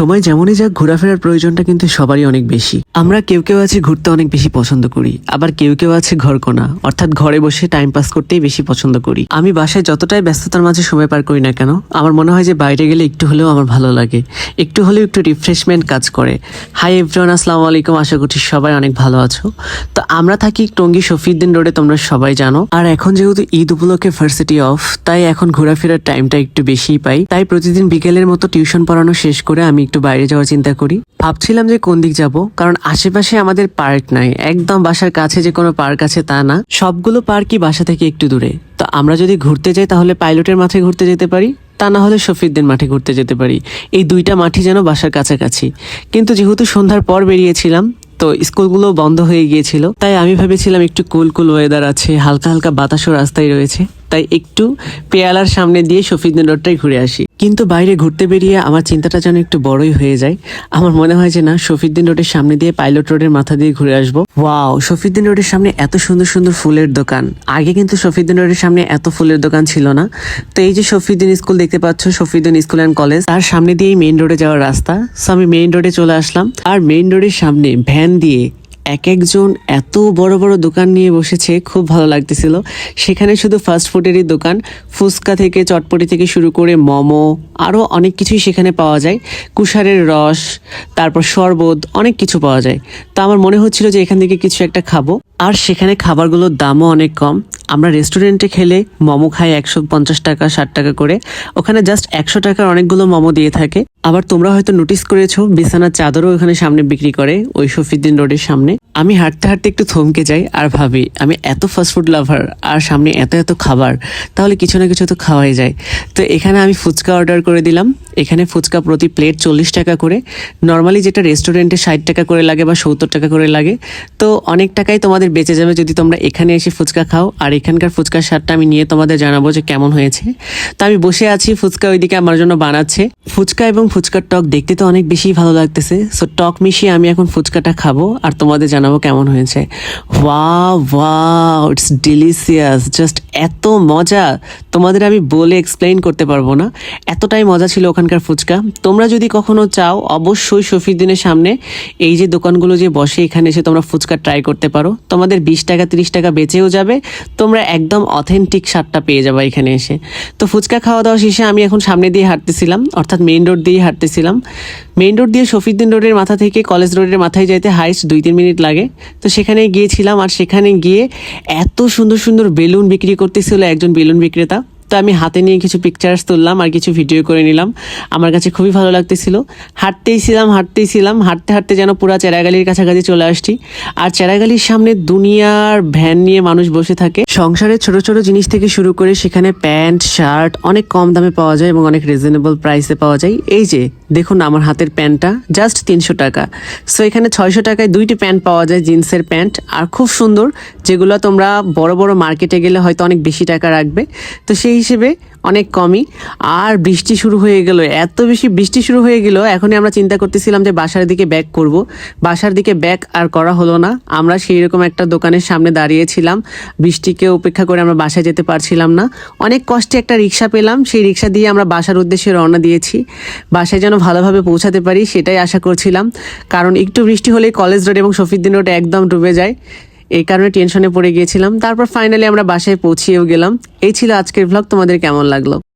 সময় যেমনই যাক, ঘোরাফেরার প্রয়োজনটা কিন্তু সবারই অনেক বেশি। আমরা কেউ কেউ আছে ঘুরতে অনেক বেশি পছন্দ করি, আবার কেউ কেউ আছে ঘরকোনা, অর্থাৎ ঘরে বসে টাইম পাস করতেই বেশি পছন্দ করি। আমি বাসায় যতটাই ব্যস্ততার মাঝে সময় পার করি না কেন, আমার মনে হয় যে বাইরে গেলে একটু হলেও আমার ভালো লাগে। একটু হলেও একটু রিফ্রেশমেন্ট কাজ করে। হাই এভরিওয়ান আসসালামু আলাইকুম, আশা করছি সবাই অনেক ভালো আছো। তো আমরা থাকি টঙ্গী শফিউদ্দিন রোডে তোমরা সবাই জানো। আর এখন যেহেতু ঈদ উপলক্ষে ভার্সিটি অফ তাই এখন ঘোরাফেরার টাইমটা একটু বেশিই পাই। তাই প্রতিদিন বিকেলের মতো টিউশন পড়ানো শেষ করে আমি একটু বাইরে যাওয়ার চিন্তা করি। ভাবছিলাম যে কোন দিক যাব, কারণ আশেপাশে আমাদের পার্ক নাই, একদম বাসার কাছে যে কোনো পার্ক আছে তা না। সবগুলো পার্কই বাসা থেকে একটু দূরে। তো আমরা যদি ঘুরতে যাই তাহলে পাইলটের মাঠে ঘুরতে যেতে পারি, তা না হলে শফিউদ্দিন মাঠে ঘুরতে যেতে পারি। এই দুইটা মাঠই যেন বাসার কাছাকাছি। কিন্তু যেহেতু সন্ধ্যার পর বেরিয়েছিলাম, তো স্কুলগুলো বন্ধ হয়ে গিয়েছিল, তাই আমি ভেবেছিলাম একটু কুল কুল ওয়েদার আছে, হালকা হালকা বাতাসও রাস্তায় রয়েছে। তাই একটু পেয়ালার সামনে দিয়ে শফিউদ্দিন রোডটাই ঘুরে আসি। কিন্তু বাইরে ঘুরতে বেরিয়ে আমার চিন্তাটা যেন একটু বড়ই হয়ে যায়। আমার মনে হয় যে না শফিউদ্দিন রোডের সামনে দিয়ে পাইলট রোডের মাথা দিয়ে ঘুরে আসব। ওয়াও শফিউদ্দিন রোডের সামনে এত সুন্দর সুন্দর ফুলের দোকান। আগে কিন্তু শফিউদ্দিন রোডের সামনে এত ফুলের দোকান ছিল না। তো এই যে শফিউদ্দিন স্কুল দেখতে পাচ্ছ শফিউদ্দিন স্কুল অ্যান্ড কলেজ, তার সামনে দিয়েই মেইন রোডে যাওয়ার রাস্তা। সো আমি মেইন রোডে চলে আসলাম। আর মেইন রোডের সামনে ভ্যান দিয়ে এক একজন এত বড় বড় দোকান নিয়ে বসেছে, খুব ভালো লাগতেছিল। সেখানে শুধু ফাস্ট ফুডেরই দোকান, ফুচকা থেকে, চটপটি থেকে শুরু করে মোমো আরও অনেক কিছুই সেখানে পাওয়া যায়। কুষারের রস, তারপর শরবত, অনেক কিছু পাওয়া যায়। তা আমার মনে হচ্ছিল যে এখান থেকে কিছু একটা খাব। আর সেখানে খাবারগুলোর দামও অনেক কম। আমরা রেস্টুরেন্টে খেলে মোমো খাই একশো পঞ্চাশ টাকা, ষাট টাকা করে। ওখানে জাস্ট একশো টাকার অনেকগুলো মোমো দিয়ে থাকে। আবার তোমরা হয়তো নোটিস করেছ বিছানার চাদরও ওখানে সামনে বিক্রি করে, ওই শফিদ্দিন রোডের সামনে। আমি হাঁটতে হাঁটতে একটু থমকে যাই আর ভাবি, আমি এত ফাস্টফুড লাভার আর সামনে এত এত খাবার, তাহলে কিছু না কিছু তো খাওয়াই যায়। তো এখানে আমি ফুচকা অর্ডার করে দিলাম। এখানে ফুচকা প্রতি প্লেট চল্লিশ টাকা করে। নর্মালি যেটা রেস্টুরেন্টে ষাট টাকা করে লাগে বা সত্তর টাকা করে লাগে। তো অনেক টাকাই তোমাদের বেঁচে যাবে যদি তোমরা এখানে এসে ফুচকা খাও। আর এখানকার ফুচকার স্বাদটা আমি নিয়ে তোমাদের জানাব যে কেমন হয়েছে। তো আমি বসে আছি, ফুচকা ওইদিকে আমার জন্য বানাচ্ছে। ফুচকা এবং ফুচকার টক দেখতে তো অনেক বেশি ভালো লাগতেছে। সো টক মিশিয়ে আমি এখন ফুচকাটা খাব আর তোমাদের জানাব কেমন হয়েছে। ওয়া ওয়া ইটস ডিলিশিয়াস জাস্ট এত মজা। তোমাদের আমি বলে এক্সপ্লেইন করতে পারব না। এতটাই মজা ছিল ওখানকার ফুচকা। তোমরা যদি কখনো চাও, অবশ্যই শফির দিনের সামনে এই যে দোকানগুলো যে বসে, এখানে এসে তোমরা ফুচকা ট্রাই করতে পারো। তোমাদের বিশ টাকা, তিরিশ টাকা বেঁচেও যাবে। তোমরা একদম অথেন্টিক স্বাদটা পেয়ে যাবে এখানে এসে। তো ফুচকা খাওয়া দাওয়া শেষে আমি এখন সামনে দিয়ে হাঁটতেছিলাম, অর্থাৎ মেইন রোড দিয়ে হাঁটতেছিলাম। মেইন রোড দিয়ে শফিউদ্দিন রোডের মাথা থেকে কলেজ রোডের মাথায় যাইতে হাইস্ট দুই তিন মিনিট লাগে। তো সেখানে গিয়েছিলাম আর সেখানে গিয়ে এত সুন্দর সুন্দর বেলুন বিক্রি করতেছিল একজন বেলুন বিক্রেতা। তো আমি হাতে নিয়ে কিছু পিকচার্স তুললাম আর কিছু ভিডিও করে নিলাম। আমার কাছে খুবই ভালো লাগতেছিল। হাঁটতেই ছিলাম হাঁটতেই ছিলাম, হাঁটতে হাঁটতে যেন পুরো চেরাগালির কাছাকাছি চলে আসছি। আর চেরাগালির সামনে দুনিয়ার ভ্যান নিয়ে মানুষ বসে থাকে। সংসারের ছোট ছোট জিনিস থেকে শুরু করে সেখানে প্যান্ট, শার্ট অনেক কম দামে পাওয়া যায় এবং অনেক রিজনেবল প্রাইসে পাওয়া যায়। এই যে, দেখুন আমার হাতের প্যান্টটা জাস্ট তিনশো টাকা। সো এখানে ছয়শো টাকায় দুইটি প্যান্ট পাওয়া যায়, জিন্সের প্যান্ট। আর খুব সুন্দর, যেগুলো তোমরা বড় বড় মার্কেটে গেলে হয়তো অনেক বেশি টাকা রাখবে। তো সেই হিসেবে অনেক কমই। আর বৃষ্টি শুরু হয়ে গেল, এত বেশি বৃষ্টি শুরু হয়ে গেল, এখনই আমরা চিন্তা করতেছিলাম যে বাসার দিকে ব্যাক করব। বাসার দিকে ব্যাক আর করা হলো না। আমরা সেই রকম একটা দোকানের সামনে দাঁড়িয়েছিলাম। বৃষ্টিকে উপেক্ষা করে আমরা বাসায় যেতে পারছিলাম না। অনেক কষ্টে একটা রিক্সা পেলাম। সেই রিক্সা দিয়ে আমরা বাসার উদ্দেশ্যে রওনা দিয়েছি। বাসায় যেন ভালোভাবে পৌঁছাতে পারি, সেটাই আশা করছিলাম। কারণ একটু বৃষ্টি হলেই কলেজ রোড এবং শফিউদ্দিন রোড একদম ডুবে যায়। এই কারণে টেনশনে পড়ে গিয়েছিলাম। তারপর ফাইনালি আমরা বাসায় পৌঁছিয়েও গেলাম। এই ছিল আজকের ভ্লগ তোমাদের কেমন লাগল?